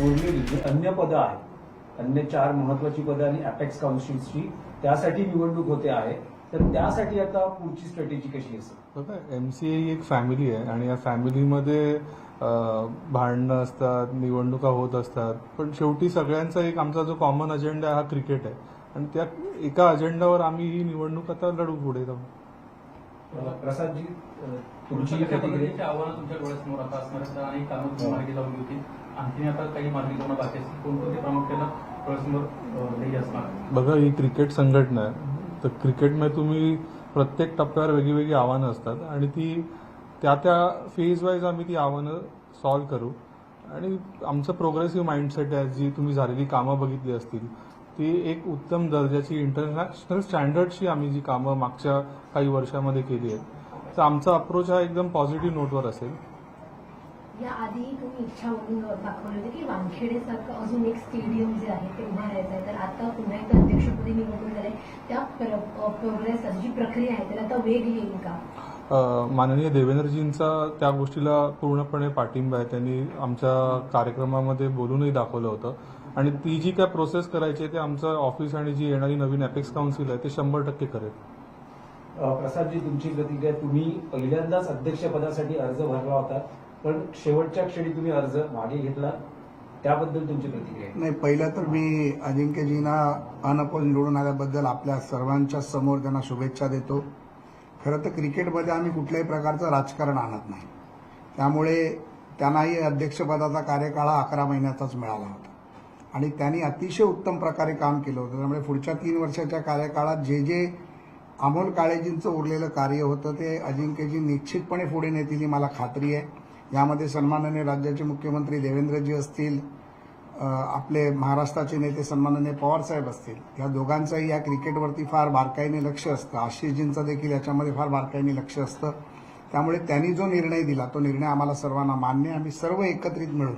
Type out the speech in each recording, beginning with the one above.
उरलेली जी अन्य पदं आहेत अन्य चार महत्वाची पदं आणि अपेक्स काउन्सिलची त्यासाठी निवडणूक होते आहे. तर त्यासाठी आता पुढची स्ट्रॅटेजी कशी असेल? एम सी ही एक फॅमिली आहे आणि या फॅमिलीमध्ये भांडणं असतात निवडणुका होत असतात. पण शेवटी सगळ्यांचा एक आमचा जो कॉमन अजेंडा हा क्रिकेट आहे. आणि त्या एका अजेंडावर आम्ही ही निवडणूक आता लढू पुढे जाऊ प्रसादजी तुमची प्रतिक्रिया? आव्हानं तुमच्या डोळ्यासमोर आता असणार. आहेत आणि कामं तुम्ही मार्गी लावली होती. आणखी आता काही मार्गी लावणं बाकी असतील कोणकोणते प्रामुख्यानं डोळ्यासमोर ध्येय असणार? बघा ही क्रिकेट संघटना आहे. तर क्रिकेटमध्ये तुम्ही प्रत्येक टप्प्यावर वेगळी आव्हानं असतात आणि ती त्या त्या फेज वाईज आम्ही ती आव्हानं सॉल्व्ह करू. आणि आमचं प्रोग्रेसिव्ह माइंडसेट आहे जी तुम्ही झालेली कामं बघितली असतील. ती एक उत्तम दर्जाची इंटरनॅशनल स्टँडर्डची आम्ही जी कामं मागच्या काही वर्षामध्ये केली आहेत. तर आमचा अप्रोच हा एकदम पॉझिटिव्ह नोटवर असेल. याआधी तुम्ही इच्छा म्हणून दाखवली होती की वानखेडे सारखं अजून एक स्टेडियम जे आहे ते उभारायचं आहे. तर आता पुन्हा एकदा अध्यक्षपदी निवडून झाले त्या प्रोग्रेस जी प्रक्रिया आहे त्याला आता वेग येईल का? माननीय देवेंद्रजींचा त्या गोष्टीला पूर्णपणे पाठिंबा आहे. त्यांनी आमच्या कार्यक्रमामध्ये बोलूनही दाखवलं होतं. आणि ती जी काय प्रोसेस करायची आहे ते आमचं ऑफिस आणि जी येणारी नवीन अपेक्स काउन्सिल आहे ते शंभर टक्के करेल प्रसादजी तुमची प्रतिक्रिया तुम्ही पहिल्यांदाच अध्यक्षपदासाठी अर्ज भरला होता पण शेवटच्या क्षणी तुम्ही अर्ज मागे घेतला. त्याबद्दल तुमची प्रतिक्रिया. नाही पहिलं तर मी अजिंक्यजींना अनपोज निवडून आल्याबद्दल आपल्या सर्वांच्या समोर त्यांना शुभेच्छा देतो. खरं तर क्रिकेटमध्ये आम्ही कुठल्याही प्रकारचं राजकारण आणत नाही. त्यामुळे त्यांनाही अध्यक्षपदाचा कार्यकाळ हा अकरा महिन्याचाच मिळाला होता. आणि त्यांनी अतिशय उत्तम प्रकारे काम केलं होतं. त्यामुळे पुढच्या तीन वर्षाच्या कार्यकाळात जे जे अमोल काळेजींचं उरलेलं कार्य होतं ते अजिंक्यजी निश्चितपणे पुढे नेतील ही मला खात्री आहे. यामध्ये सन्माननीय राज्याचे मुख्यमंत्री देवेंद्रजी असतील आपले महाराष्ट्राचे नेते सन्माननीय पवारसाहेब असतील या दोघांचंही या क्रिकेटवरती फार बारकाईने लक्ष असतं. आशिषजींचं देखील याच्यामध्ये फार बारकाईने लक्ष असतं. त्यामुळे त्यांनी जो निर्णय दिला तो निर्णय आम्हाला सर्वांना मान्य आम्ही सर्व एकत्रित मिळून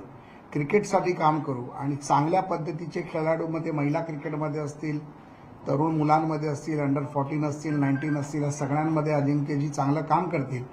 क्रिकेटसाठी काम करू आणि चांगल्या पद्धतीचे खेळाडू महिला क्रिकेटमध्ये असतील तरुण मुलांमध्ये असतील अंडर फॉर्टीन असतील नाईन्टीन असतील या सगळ्यांमध्ये अजिंक्यजी चांगलं काम करतील.